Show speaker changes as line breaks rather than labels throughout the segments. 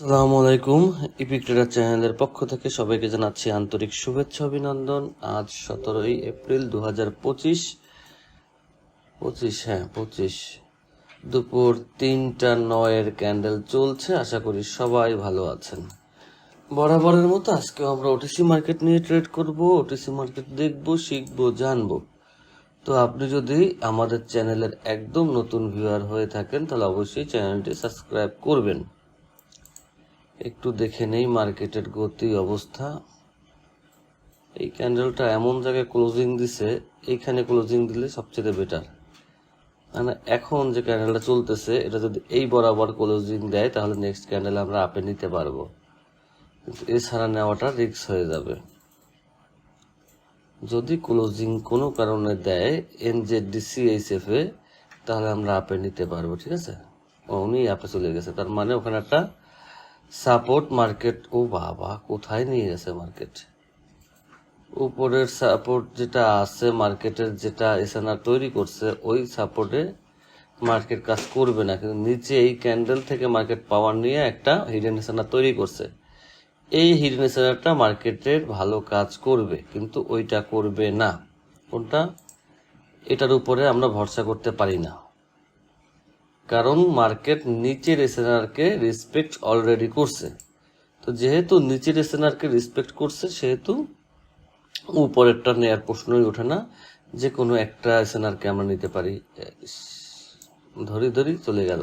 আসসালামু আলাইকুম epic tedder চ্যানেলের পক্ষ থেকে সবাইকে জানাচ্ছি আন্তরিক শুভেচ্ছা, অভিনন্দন। আজ সতেরোই এপ্রিল দু হাজার পঁচিশ পঁচিশ হ্যাঁ পঁচিশ। দুপুর তিনটা নয়ের ক্যান্ডেল চলছে, আশা করি সবাই ভালো আছেন। বরাবরের মতো আজকেও আমরা ওটিসি মার্কেট নিয়ে ট্রেড করব ওটিসি মার্কেট দেখব, শিখব, জানব। তো আপনি যদি আমাদের চ্যানেলের একদম নতুন ভিউয়ার হয়ে থাকেন, তাহলে অবশ্যই চ্যানেলটি সাবস্ক্রাইব করবেন। একটু দেখে নেই মার্কেটের গতি, অবস্থা। এই ক্যান্ডেলটা এমন জায়গায় ক্লোজিং দিছে, এইখানে ক্লোজিং দিলে সবচেয়ে বেটার মানে এখন যে ক্যান্ডেলটা চলতেছে, এটা যদি এই বরাবর ক্লোজিং দেয়, তাহলে নেক্সট ক্যান্ডেল আমরা আপে নিতে পারব। কিন্তু এছাড়া নেওয়াটা রিস্ক হয়ে যাবে। যদি ক্লোজিং কোনো কারণে দেয় এনজেডিসি এইচএফ এ, তাহলে আমরা আপে নিতে পারব, ঠিক আছে? উনি আপে চলে গেছে। তার মানে ওখানে একটা সাপোর্ট মার্কেট, ও বাবা, কোথায় নিয়ে গেছে মার্কেট? উপরের সাপোর্ট যেটা আছে, মার্কেটের যেটা এসএনআর তৈরি করছে, ওই সাপোর্টে মার্কেট কাজ করবে না। কিন্তু নিচে এই ক্যান্ডেল থেকে মার্কেট পাওয়ার নিয়ে একটা হিডেন এসএনআর তৈরি করছে। এই হিডেন এসএনআরটা মার্কেটের ভালো কাজ করবে, কিন্তু ওইটা করবে না। কোনটা? এটার উপরে আমরা ভরসা করতে পারি না। কারণ মার্কেট নিচের এসএনআরকে রেসপেক্ট অলরেডি করছে। তো যেহেতু নিচের এসএনআরকে রেসপেক্ট করছে, সেহেতু উপরেরটা নেওয়ার প্রশ্নই ওঠে না। যে কোনো একটা এসএনআরকে আমরা নিতে পারি। ধরি ধরি, চলে গেল।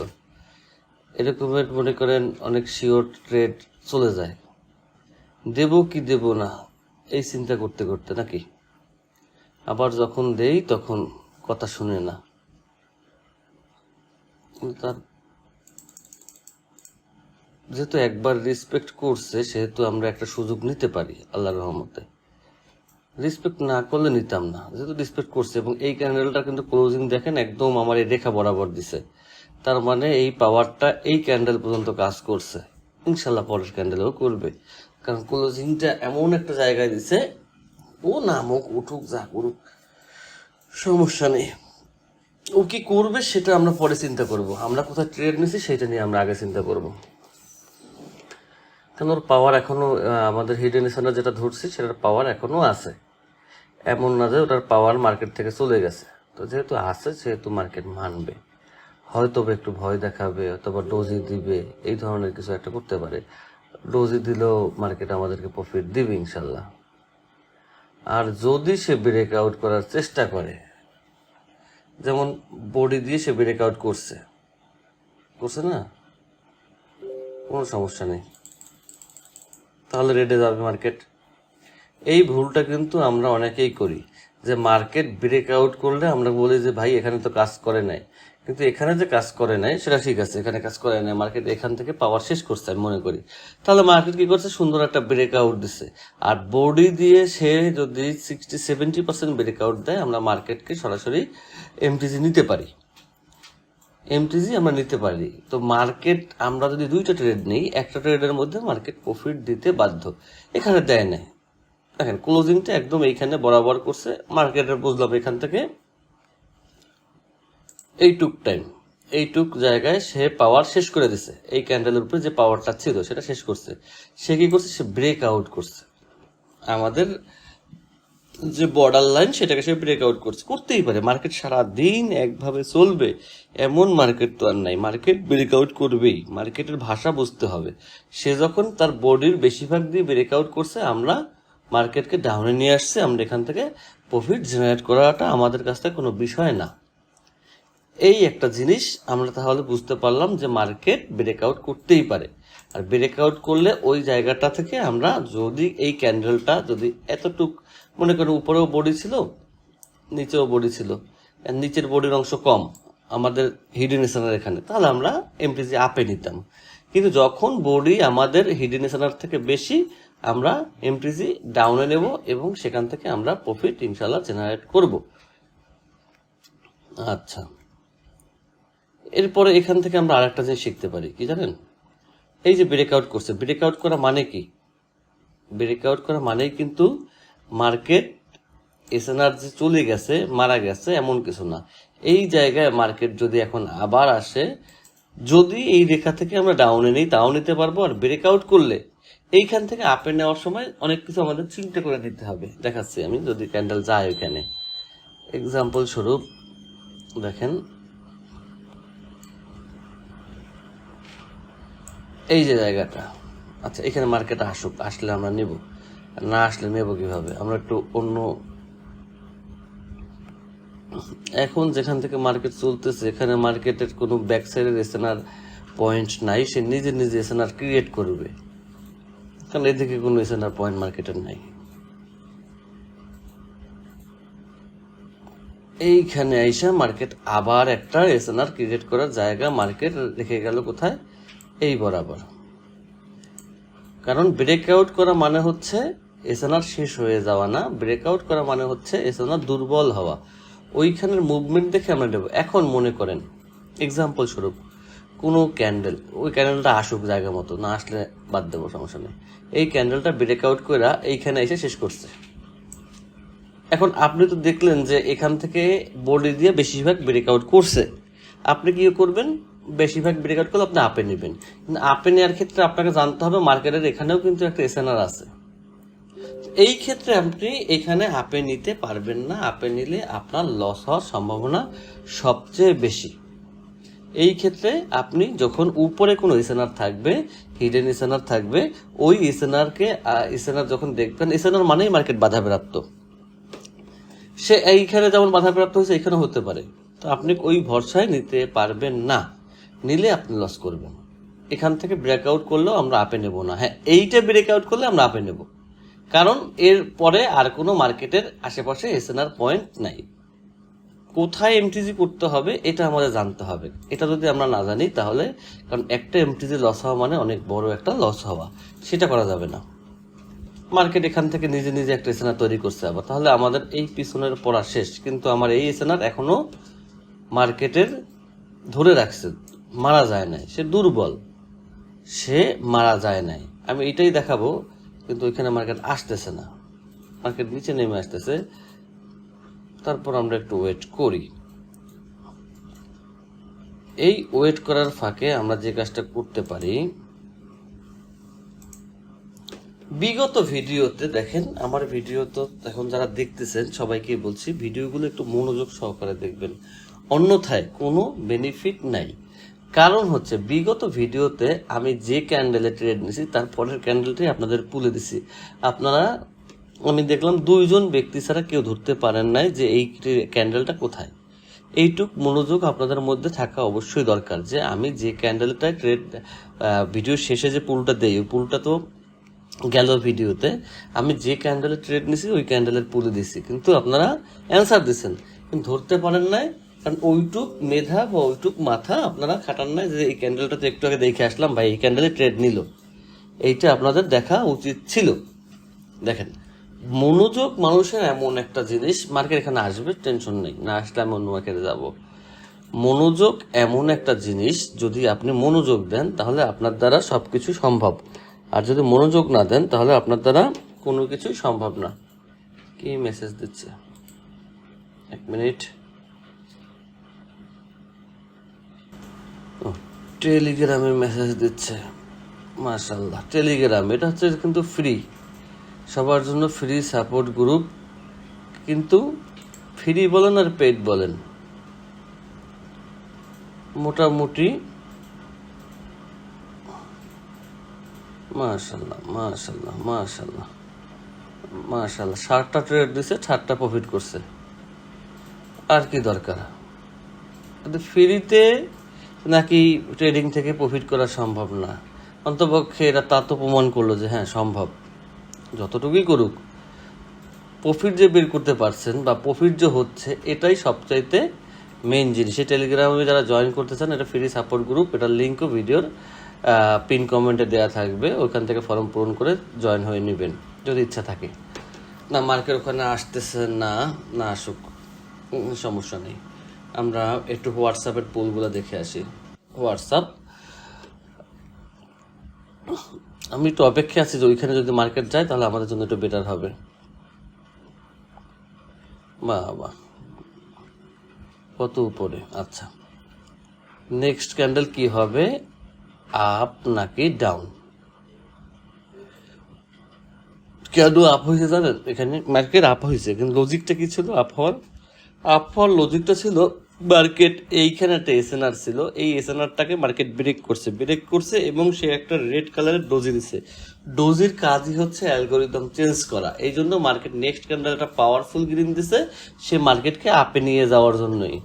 এরকমের মনে করেন অনেক শিওর ট্রেড চলে যায়। দেব কি দেব না, এই চিন্তা করতে করতে নাকি? আবার যখন দেই তখন কথা শুনে না। তার যেহেতু একবার রেসপেক্ট করছে, সেহেতু আমরা একটা সুযোগ নিতে পারি আল্লাহর রহমতে। রেসপেক্ট না করলে নিতাম না। যেহেতু রেসপেক্ট করছে এবং এই ক্যান্ডেলটা কিন্তু ক্লোজিং দেখেন একদম আমার এই রেখা বরাবর দিছে। তার মানে এই পাওয়ারটা এই ক্যান্ডেল পর্যন্ত কাজ করছে। ইনশাল্লাহ পরের ক্যান্ডেলও করবে। কারণ ক্লোজিংটা এমন একটা জায়গায় দিছে, ও নামুক, উঠুক যা করুক সমস্যা নেই। ও কি করবে সেটা আমরা পরে চিন্তা করব। আমরা কোথায় ট্রেড নিছি সেটা নিয়ে আমরা আগে চিন্তা করব। কারণ ওর পাওয়ার এখনও আহ, আমাদের হিডেন এসেনার যেটা ধরছি সেটার পাওয়ার এখনও আছে। এমন না যে ওটার পাওয়ার মার্কেট থেকে চলে গেছে। তো যেহেতু আছে সেহেতু মার্কেট মানবে। হয়তো একটু ভয় দেখাবে অথবা ডোজি দিবে এই ধরনের কিছু একটা করতে পারে। ডোজি দিলেও মার্কেট আমাদেরকে প্রফিট দিবে ইনশাল্লাহ। আর যদি সে ব্রেক আউট করার চেষ্টা করে যেমন বডি দিয়ে সে ব্রেক আউট করছে। করছে না? কোনো সমস্যা নেই। তাহলে রেডে যাবে মার্কেট এই ভুলটা কিন্তু আমরা অনেকেই করি যে মার্কেট ব্রেক আউট করলে আমরা বলি যে, ভাই, এখানে তো কাজ করে নাই। কিন্তু এখানে যে কাজ করে নাই, সেটা ঠিক আছে। এখানে কাজ করে নাই মার্কেট এখান থেকে পাওয়ার শেষ করছে আমি মনে করি। তাহলে মার্কেট কি করছে? সুন্দর একটা ব্রেক আউট দিছে। আর বডি দিয়ে সে যদি sixty seventy percent break out দেয়, আমরা মার্কেটকে সরাসরি এমটিজি নিতে পারি। এমটিজি আমরা নিতে পারি। তো মার্কেট আমরা যদি দুইটা ট্রেড নিই, একটা ট্রেডের মধ্যে মার্কেট প্রফিট দিতে বাধ্য। এখানে দেয় না দেখেন ক্লোজিংটা একদম এইখানে বরাবর করছে। মার্কেটের বুঝলাম এখান থেকে এইটুক টাইম এইটুক জায়গায় সে পাওয়ার শেষ করে দিছে। এই ক্যান্ডেলের উপরে যে পাওয়ারটা ছিল, সেটা শেষ করছে। সে কি করছে? সে ব্রেক আউট করছে। আমাদের যে বর্ডার লাইন সেটাকে সে ব্রেক আউট করছে। করতেই পারে। মার্কেট সারা দিন একভাবে চলবে। এমন মার্কেট তো আর নাই। মার্কেট ব্রেক আউট করবেই মার্কেটের ভাষা বুঝতে হবে। সে যখন তার বডির বেশিরভাগ দিয়ে ব্রেক আউট করছে, আমরা মার্কেটকে ডাউনে নিয়ে আসছে। আমরা এখান থেকে প্রফিট জেনারেট করাটা আমাদের কাছ থেকে কোনো বিষয় না। এই একটা জিনিস আমরা তাহলে বুঝতে পারলাম যে মার্কেট ব্রেক আউট করতেই পারে। আর ব্রেক আউট করলে ওই জায়গাটা থেকে আমরা যদি এই ক্যান্ডেলটা যদি এতটুক মনে করো উপরেও বডি ছিল, নিচেও বডি ছিল নিচের বডির অংশ কম, আমাদের হিডেনেশনের এখানে, তাহলে আমরা এমপিজি আপে নিতাম। কিন্তু যখন বডি আমাদের হিডেনেশনার থেকে বেশি, আমরা এমপিজি ডাউনে নেব এবং সেখান থেকে আমরা প্রফিট ইনশাল্লাহ জেনারেট করব। আচ্ছা। এরপরে এখান থেকে আমরা আরেকটা জিনিস শিখতে পারি, কি জানেন? এই যে ব্রেক আউট করছে ব্রেক আউট করা মানে কি? ব্রেক আউট করা মানেই কিন্তু মার্কেট এসএনআর যে চলে গেছে, মারা গেছে, এমন কিছু না। এই জায়গায় মার্কেট যদি এখন আবার আসে, যদি এই রেখা থেকে আমরা ডাউনে নিই, তাও নিতে পারব, আর ব্রেকআউট করলে এইখান থেকে আপে নেওয়ার সময় অনেক কিছু আমাদের চিন্তা করে নিতে হবে। দেখাচ্ছি আমি যদি ক্যান্ডেল যায় ওইখানে। এক্সাম্পল স্বরূপ, দেখেন এই যে জায়গাটা আচ্ছা এখানে মার্কেট আসুক, আসলে আমরা নেব। না আসলে নেব কীভাবে? আমরা একটু অন্য এখন যেখান থেকে মার্কেট চলতেছে, এখানে মার্কেটের কোনো ব্যাক সাইডের এসেনার পয়েন্ট নাই, সে নিজে নিজে এসেনার ক্রিয়েট করবে। কারণ এদিকে কোনো এসেনার পয়েন্ট মার্কেটের নাই। এইখানে আইসা মার্কেট আবার একটা এসএনআর ক্রিয়েট করার জায়গা মার্কেট রেখে গেল কোথায়? এই বরাবর। কারণ ব্রেকআউট করা মানে হচ্ছে এসএনআর শেষ হয়ে যাওয়া না ব্রেকআউট করা মানে হচ্ছে এসএনআর দুর্বল হওয়া। ওইখানের মুভমেন্ট দেখে আমরা নেব। এখন মনে করেন এক্সাম্পল স্বরূপ, কোনো ক্যান্ডেল ওই ক্যান্ডেলটা আসুক জায়গা মতো, না আসলে বাদ দেবো, সমস্যা নেই। এই ক্যান্ডেলটা ব্রেকআউট করে এইখানে এসে শেষ করছে। এখন আপনি তো দেখলেন যে এখান থেকে বডি দিয়ে বেশিরভাগ ব্রেকআউট করছে। আপনি কি করবেন? বেশিরভাগ ব্রেকআউট আপনি আপে নেবেন। কিন্তু আপে নেওয়ার ক্ষেত্রে আপনাকে জানতে হবে মার্কেটের এখানেও কিন্তু একটা এসএনআর আছে। এই ক্ষেত্রে আপনি এখানে আপে নিতে পারবেন না। আপে নিলে আপনার লস হওয়ার সম্ভাবনা সবচেয়ে বেশি। এই ক্ষেত্রে আপনি যখন উপরে কোনো এসএনআর থাকবে হিডেন এসএনআর থাকবে, ওই এসএনআরকে এসএনআর যখন দেখবেন এসএনআর মানেই মার্কেট বাধাপ্রাপ্ত। সে এইখানে যেমন বাধাপ্রাপ্ত হয়েছে এখানে হতে পারে। তো আপনি ওই ভরসায় নিতে পারবেন না। নিলে আপনি লস করবেন। এখান থেকে ব্রেকআউট করলেও আমরা আপে নেব না। হ্যাঁ এইটা ব্রেকআউট করলে আমরা আপে নেব। কারণ এর পরে আর কোনো মার্কেটের আশেপাশে এসএনআর পয়েন্ট নাই। কোথায় এমটিজি করতে হবে, এটা আমাদের জানতে হবে। এটা যদি আমরা না জানি, তাহলে কারণ একটা এমটিজি লস হওয়া মানে অনেক বড় একটা লস হওয়া। সেটা করা যাবে না। মার্কেট এখান থেকে নিজে নিজে একটা এসেনার তৈরি করছে আবার। তাহলে আমাদের এই পিছনের পড়া শেষ। কিন্তু আমার এই এসেনার এখনও মার্কেটের ধরে রাখছে। মারা যায় নাই। সে দুর্বল। সে মারা যায় নাই। আমি এটাই দেখাবো, কিন্তু ওইখানে মার্কেট আসতেছে না। মার্কেট নিচে নেমে আসতেছে। তারপর আমরা একটু ওয়েট করি। এই ওয়েট করার ফাঁকে আমরা যে কাজটা করতে পারি, বিগত ভিডিওতে দেখেন, আমার ভিডিও তো এখন যারা দেখতেছেন সবাইকে বলছি, ভিডিওগুলো একটু মনোযোগ সহকারে দেখবেন। অন্যথায় কোনো বেনিফিট নাই। কারণ হচ্ছে, বিগত ভিডিওতে আমি যে ক্যান্ডেলে ট্রেড নিছি, তার পরের ক্যান্ডেলটাই আপনাদের পুলে দিছি। আপনারা, আমি দেখলাম দুইজন ব্যক্তি ছাড়া কেউ ধরতে পারেন নাই যে এই ক্যান্ডেলটা কোথায়। এইটুক মনোযোগ আপনাদের মধ্যে থাকা অবশ্যই দরকার যে আমি যে ক্যান্ডেলটায় ট্রেড ভিডিও শেষে যে পুলটা দেই, ওই পুলটা তো গেল ভিডিওতে, আমি যে ক্যান্ডেলের ট্রেড নিছি, ওই ক্যান্ডেলের পুলে দিছি। কিন্তু আপনারা অ্যান্সার দিচ্ছেন কিন্তু ধরতে পারেন নাই কারণ ওইটুক মেধা বা ওইটুক মাথা আপনারা খাটান নাই যে এই ক্যান্ডেলটা তো একটু আগে দেখে আসলাম, ভাই, এই ক্যান্ডেলে ট্রেড নিল। এইটা আপনাদের দেখা উচিত ছিল। দেখেন, মনোযোগ মানুষের এমন একটা জিনিস মার্কেট এখানে আসবে টেনশন নেই, না আসলে আমি অন্য মার্কেটে যাব। মনোযোগ এমন একটা জিনিস, যদি আপনি মনোযোগ দেন, তাহলে আপনার দ্বারা সব কিছু সম্ভব। আর যদি মনোযোগ না দেন, তাহলে আপনার দ্বারা কোনো কিছুই সম্ভব না। কি মেসেজ দিচ্ছে? এক মিনিট টেলিগ্রামে মেসেজ দিচ্ছে। মাশাল্লাহ টেলিগ্রাম, এটা হচ্ছে কিন্তু ফ্রি সবার জন্য ফ্রি সাপোর্ট গ্রুপ কিন্তু ফ্রি বলেন আর পেড বলেন। মোটামুটি মাশাল্লাহ মাশাল্লাহ মাশাল্লাহ মাশাল্লাহ ষাটটা ট্রেড দিছে ষাটটা প্রফিট করছে। আর কি দরকার? ফ্রিতে নাকি ট্রেডিং থেকে প্রফিট করা সম্ভব না? অন্তপক্ষে এরা তা তো প্রমাণ করল যে হ্যাঁ সম্ভব। যতটুকুই করুক প্রফিট যে বের করতে পারছেন বা প্রফিট যে হচ্ছে, এটাই সবচাইতে মেন জিনিস। এই টেলিগ্রামে যারা জয়েন করতে চান, এটা ফ্রি সাপোর্ট গ্রুপ এটার লিঙ্কও ভিডিওর পিন কমেন্টে দেওয়া থাকবে। ওইখান থেকে ফর্ম পূরণ করে জয়েন হয়ে নেবেন, যদি ইচ্ছা থাকে। না মার্কেট ওখানে আসতেছে না না আসুক সমস্যা নেই। আমরা একটু হোয়াটসঅ্যাপের পোলগুলো দেখে আসি। হোয়াটসঅ্যাপ। আমি একটু অপেক্ষা আছি যে ওইখানে যদি মার্কেট যায়, তাহলে আমাদের জন্য একটু বেটার হবে। বাহ বাহ কত উপরে? আচ্ছা। নেক্সট ক্যান্ডেল কি হবে? আপ নাকি ডাউন কেন আপ হয়েছে জানেন? এখানে মার্কেট আপ হয়েছে, কিন্তু লজিকটা কি ছিল? আপ হওয়ার? আপ হওয়ার লজিকটা ছিল মার্কেট এইখানে একটা এসএনআর ছিল। এই এসএনআরটাকে মার্কেট ব্রেক করছে। ব্রেক করছে এবং সে একটা রেড কালারের ডোজি দিছে ডোজির কাজই হচ্ছে অ্যালগোরিদম চেঞ্জ করা। এই জন্য মার্কেট নেক্সট ক্যান্ডেল একটা পাওয়ারফুল গ্রিন দিছে। সে মার্কেটকে আপে নিয়ে যাওয়ার জন্যই।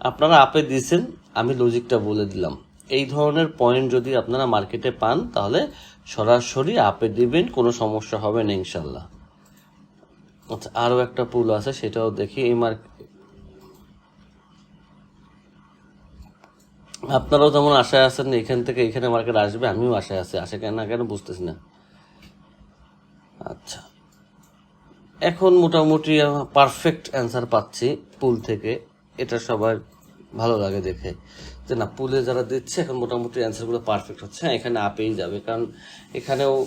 আপনারা আপে দিয়েছেন আমি লজিকটা বলে দিলাম। এই ধরনের পয়েন্ট যদি আপনারা মার্কেটে পান, তাহলে সরাসরি আপে দিবেন, কোনো সমস্যা হবে না ইনশাল্লাহ আচ্ছা আরও একটা পুল আছে, সেটাও দেখি। এই মার্কেট আপনারাও যেমন আশায় আছেন, এখান থেকে এখানে মার্কেট আসবে, আমিও আশায় আছি। আশা কেন না কেন বুঝতেছি না। আচ্ছা। এখন মোটামুটি পারফেক্ট অ্যান্সার পাচ্ছি পুল থেকে। এটা সবার ভালো লাগে দেখে। যে না পুলে যারা দিচ্ছে, এখন মোটামুটি অ্যান্সারগুলো পারফেক্ট হচ্ছে। হ্যাঁ এখানে আপেই যাবে। কারণ এখানেও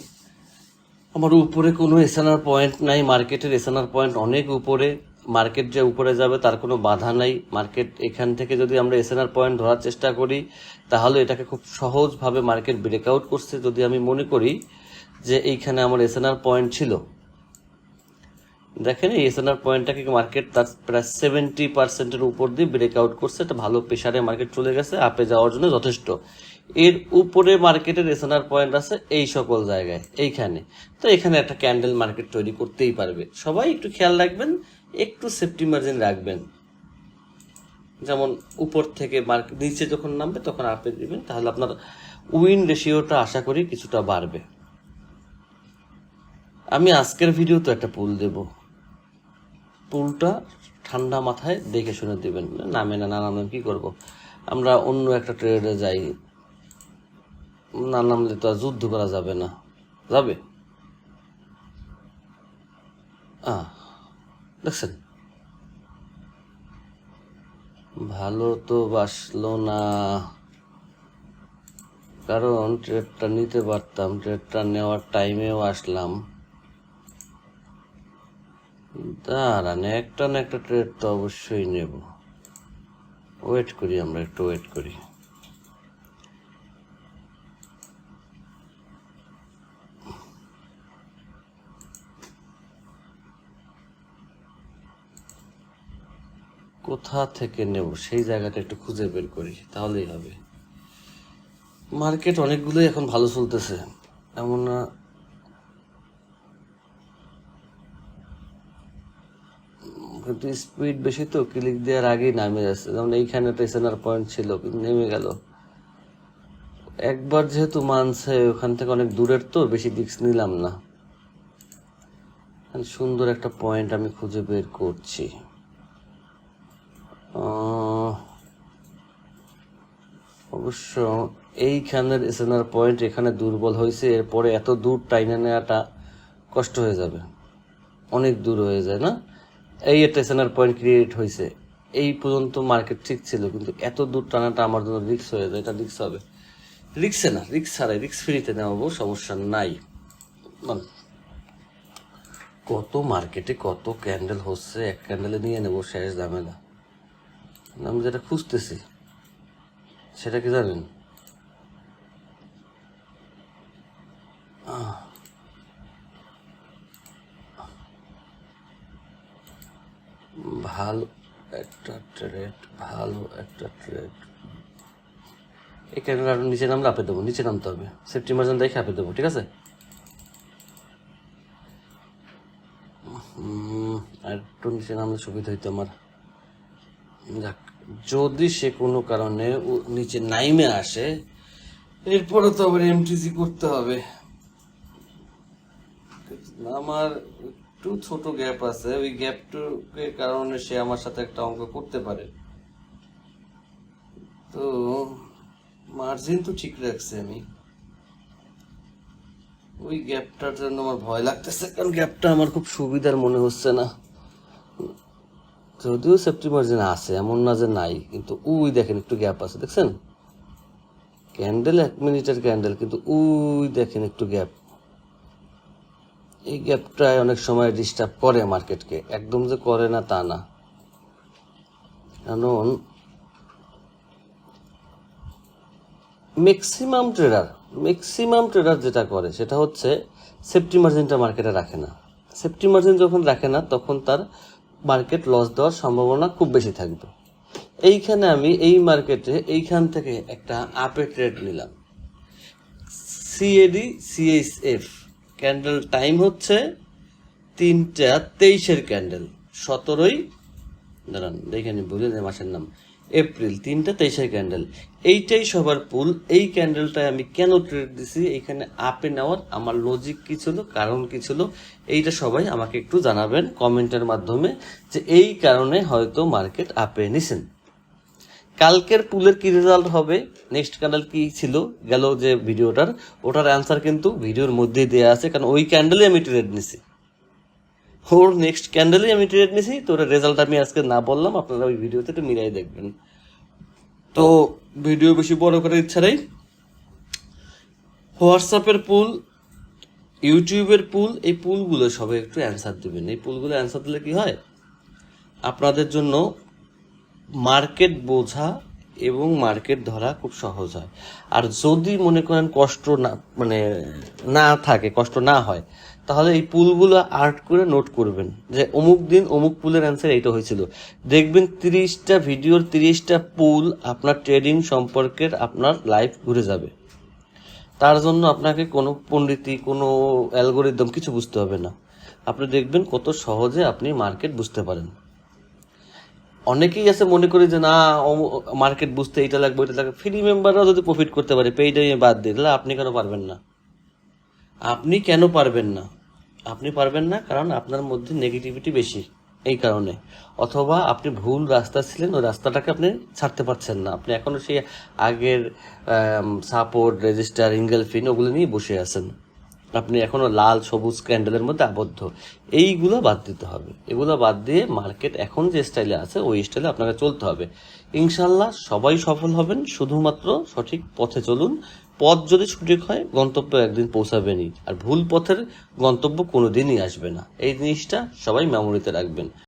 আমার উপরে কোনো এসএনআর পয়েন্ট নাই মার্কেটের এসএনআর পয়েন্ট অনেক উপরে। মার্কেট যে উপরে যাবে তার কোনো বাধা নাই। মার্কেট এখান থেকে যদি আমরা এসএনআর পয়েন্ট ধরার চেষ্টা করি, তাহলে এটাকে খুব সহজভাবে মার্কেট ব্রেকআউট করছে যদি আমি মনে করি যে এইখানে আমার এসএনআর পয়েন্ট ছিল। দেখেন এই এসএনআর পয়েন্টটাকে মার্কেট তার প্রায় সেভেন্টি পার্সেন্টের উপর দিয়ে ব্রেকআউট করছে। একটা ভালো প্রেশারে মার্কেট চলে গেছে আপে যাওয়ার জন্য যথেষ্ট। এর উপরে মার্কেটের এসএনআর পয়েন্ট আছে এই সকল জায়গায়, এইখানে। তো এখানে একটা ক্যান্ডেল মার্কেট তৈরি করতেই পারবে। সবাই একটু খেয়াল রাখবেন একটু সেফটি মার্জিন রাখবেন। যেমন উপর থেকে মার্কেট নিচে যখন নামবে তখন আপে দিবেন, তাহলে আপনার উইন রেশিওটা আশা করি কিছুটা বাড়বে। আমি আজকের ভিডিওতে একটা পুল দেব। পুলটা ঠান্ডা মাথায় দেখে শুনে দিবেন। নামে না না নামে কি করব? আমরা অন্য একটা ট্রেডে যাই। না নামলে তো আর যুদ্ধ করা যাবে না। যাবে? আহ। দেখছেন? ভালো তো বাসলো না। কারণ ট্রেডটা নিতে পারতাম ট্রেডটা নেওয়ার টাইমেও আসলাম। দাঁড়ান, একটা না একটা ট্রেড তো অবশ্যই নেব। ওয়েট করি আমরা, একটু ওয়েট করি। কোথা থেকে নেব? সেই জায়গাটা একটু খুঁজে বের করি, তাহলেই হবে। মার্কেট অনেকগুলোই এখন ভালো চলতেছে। এমন না কিন্তু স্পিড বেশি তো ক্লিক দেওয়ার আগেই নামে যাচ্ছে। যেমন এইখানে একটা পয়েন্ট ছিল, কিন্তু নেমে গেল। একবার যেহেতু মানছে, ওখান থেকে অনেক দূরের তো, বেশি রিস্ক নিলাম না। সুন্দর একটা পয়েন্ট আমি খুঁজে বের করছি আহ, অবশ্য এইখানের এসএনআর পয়েন্ট এখানে দুর্বল হয়েছে, এরপরে এত দূর টাইনে নেওয়াটা কষ্ট হয়ে যাবে। অনেক দূর হয়ে যায়, না? এই একটা এসএনআর পয়েন্ট ক্রিয়েট হয়েছে। এই পর্যন্ত মার্কেট ঠিক ছিল, কিন্তু এত দূর টানাটা আমার জন্য রিক্স হয়ে যায়, এটা রিক্স হবে। রিক্সে না রিক্স ছাড়াই রিক্স ফ্রিতে নেওয়াবো সমস্যা নাই। মানে কত মার্কেটে কত ক্যান্ডেল হচ্ছে, এক ক্যান্ডেলে নিয়ে নেব, শেষ ঝামেলা। আমি যেটা খুঁজতেছি। সেটা কি জানেন? ভালো একটা ট্রেড ভালো একটা ট্রেড এই ক্যান্ডেল আর নিচে নামলে আপে দেবো, নিচে নামতে হবে। সেফটি মার্জিন দেখে আপে দেবো, ঠিক আছে? আর একটু নিচে নামলে সুবিধা হইতো আমার। যাক। যদি সে কোনো কারণে নিচে নাইমে আসে এরপরে তো আবার এমটিসি করতে হবে। আমার একটু ছোট গ্যাপ আছে, ওই গ্যাপটুকের কারণে সে আমার সাথে একটা অঙ্ক করতে পারে। তো মার্জিন তো ঠিক রাখছি আমি। ওই গ্যাপটার জন্য আমার ভয় লাগতেছে, কারণ গ্যাপটা আমার খুব সুবিধার মনে হচ্ছে না। যদিও সেফটি মার্জিন আছে, এমন না যে নাই, কিন্তু উই দেখেন একটু গ্যাপ আছে, দেখছেন? ক্যান্ডেল এক মিনিটের ক্যান্ডেল কিন্তু উই দেখেন একটু গ্যাপ এই গ্যাপটায় অনেক সময় ডিস্টার্ব করে মার্কেটকে একদম যে করে না তা না। কারণ ম্যাক্সিমাম ট্রেডার ম্যাক্সিমাম ট্রেডার যেটা করে, সেটা হচ্ছে সেফটি মার্জিনটা মার্কেটে রাখে না। সেফটি মার্জিন যখন রাখে না, তখন তার মার্কেট লস দেওয়ার সম্ভাবনা খুব বেশি থাকবে। এইখানে আমি এই মার্কেটে এইখান থেকে একটা আপে ট্রেড নিলাম। সিএডি সিএইচএফ ক্যান্ডেল টাইম হচ্ছে তিনটা তেইশের ক্যান্ডেল সতেরোই, দাঁড়ান, দেখে নি বুঝে মাসের নাম। এপ্রিল, তিনটা তেইশের ক্যান্ডেল এইটাই সবার পুল এই ক্যান্ডেলটায় আমি কেন ট্রেড দিছি? এখানে আপে নেওয়ার আমার লজিক কি ছিল, কারণ কি ছিল, এইটা সবাই আমাকে একটু জানাবেন কমেন্টের মাধ্যমে যে এই কারণে হয়তো মার্কেট আপে নিছেন। কালকের পুলের কি রেজাল্ট হবে? নেক্সট ক্যান্ডেল কি ছিল? গেল যে ভিডিওটার ওটার অ্যান্সার কিন্তু ভিডিওর মধ্যেই দেওয়া আছে, কারণ ওই ক্যান্ডেলে আমি ট্রেড নিছি। ওর নেক্সট ক্যান্ডেলেই আমি ট্রেড নিছি। তো ওটা রেজাল্ট আমি আজকে না বললাম, আপনারা ওই ভিডিওতে একটু মিলাই দেখবেন। তো ভিডিও বেশি বড় করার ইচ্ছা নেই। হোয়াটসঅ্যাপের পুল ইউটিউবের পুল এই পুলগুলো সবাই একটু অ্যান্সার দেবেন। এই পুলগুলো অ্যান্সার দিলে কি হয়? আপনাদের জন্য মার্কেট বোঝা এবং মার্কেট ধরা খুব সহজ হয়। আর যদি মনে করেন কষ্ট না মানে না থাকে, কষ্ট না হয় তাহলে এই পুলগুলো আর্ট করে নোট করবেন যে অমুক দিন অমুক পুলের অ্যান্সার এইটা হয়েছিল। দেখবেন তিরিশটা ভিডিওর তিরিশটা পুল আপনার ট্রেডিং সম্পর্কের আপনার লাইফ ঘুরে যাবে। তার জন্য আপনাকে কোনো পণ্ডিতি, কোনো অ্যালগোরিদম কিছু বুঝতে হবে না। আপনি দেখবেন কত সহজে আপনি মার্কেট বুঝতে পারেন। অনেকেই আছে মনে করে যে, না মার্কেট বুঝতে এটা লাগবে এটা লাগবে। ফ্রি মেম্বাররাও যদি প্রফিট করতে পারে পেইডে বাদ দিয়ে, তাহলে আপনি কেন পারবেন না? আপনি কেন পারবেন না? আপনি পারবেন না কারণ আপনার মধ্যে নেগেটিভিটি বেশি এই কারণে। অথবা আপনি ভুল রাস্তা ছিলেন, ওই রাস্তাটাকে আপনি ছাড়তে পারছেন না। আপনি এখনও সেই আগের সাপোর্ট রেজিস্টার ইঙ্গেলফিন ওগুলো নিয়ে বসে আছেন। আপনি এখনও লাল, সবুজ ক্যান্ডেলের মধ্যে আবদ্ধ। এইগুলো বাদ দিতে হবে। এগুলো বাদ দিয়ে মার্কেট এখন যে স্টাইলে আছে, ওই স্টাইলে আপনাকে চলতে হবে। ইনশাল্লাহ সবাই সফল হবেন, শুধুমাত্র সঠিক পথে চলুন। পথ যদি সঠিক হয়, গন্তব্য একদিন পৌঁছাবেনই। আর ভুল পথের গন্তব্য কোনোদিনই আসবে না। এই জিনিসটা সবাই মেমোরিতে রাখবেন।